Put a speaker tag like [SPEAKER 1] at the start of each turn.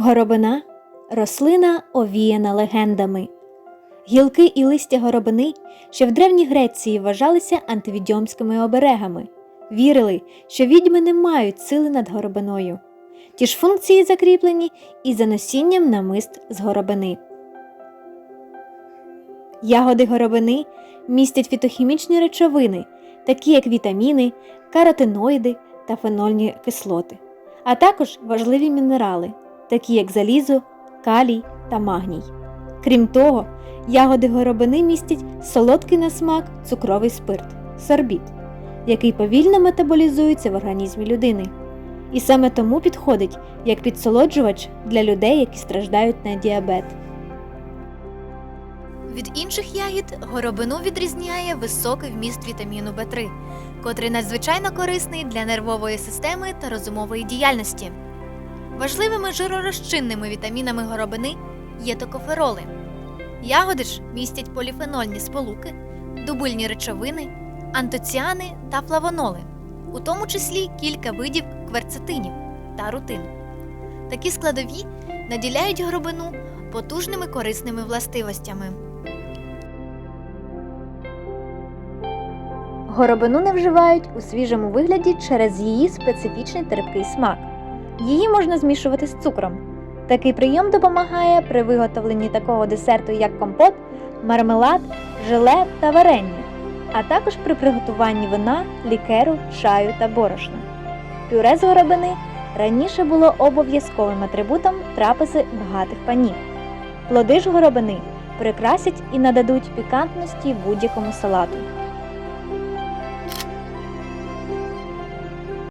[SPEAKER 1] Горобина рослина овіяна легендами. Гілки і листя горобини ще в Древній Греції вважалися антивідьомськими оберегами. Вірили, що відьми не мають сили над горобиною. Ті ж функції закріплені і за носінням намист з горобини. Ягоди горобини містять фітохімічні речовини, такі як вітаміни, каротиноїди та фенольні кислоти, а також важливі мінерали, такі як залізо, калій та магній. Крім того, ягоди горобини містять солодкий на смак цукровий спирт сорбіт, який повільно метаболізується в організмі людини. І саме тому підходить як підсолоджувач для людей, які страждають на діабет.
[SPEAKER 2] Від інших ягід горобину відрізняє високий вміст вітаміну В3, котрий надзвичайно корисний для нервової системи та розумової діяльності. Важливими жиророзчинними вітамінами горобини є токофероли. Ягоди ж містять поліфенольні сполуки, дубильні речовини, антоціани та флавоноли, у тому числі кілька видів кверцетинів та рутин. Такі складові наділяють горобину потужними корисними властивостями.
[SPEAKER 1] Горобину не вживають у свіжому вигляді через її специфічний терпкий смак. Її можна змішувати з цукром. Такий прийом допомагає при виготовленні такого десерту, як компот, мармелад, желе та варення, а також при приготуванні вина, лікеру, чаю та борошна. Пюре з горобини раніше було обов'язковим атрибутом трапези багатих панів. Плоди ж горобини прикрасять і нададуть пікантності будь-якому салату.